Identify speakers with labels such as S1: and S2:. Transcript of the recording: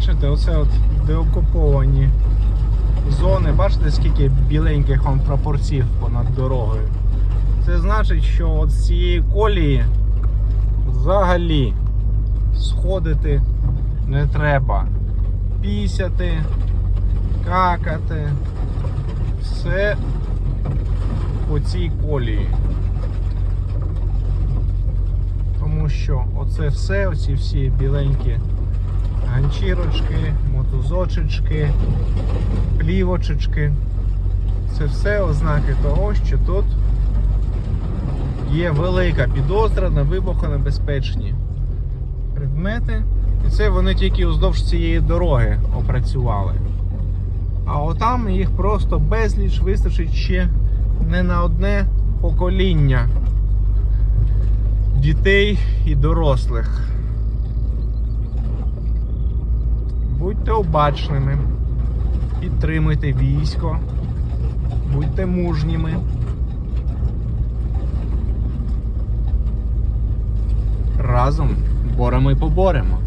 S1: бачите, оце от деокуповані зони. Бачите, скільки біленьких он прапорців понад дорогою. Це значить, що от з цієї колії взагалі сходити не треба. Пісяти, какати. Все по цій колії. Тому що оце все, оці всі біленькі ганчірочки, мотузочечки, плівочечки. Це все ознаки того, що тут є велика підозра на вибухонебезпечні предмети. І це вони тільки уздовж цієї дороги опрацювали. А отам їх просто безліч вистачить ще не на одне покоління дітей і дорослих. Будьте обачними, підтримуйте військо, будьте мужніми. Разом боремо і поборемо.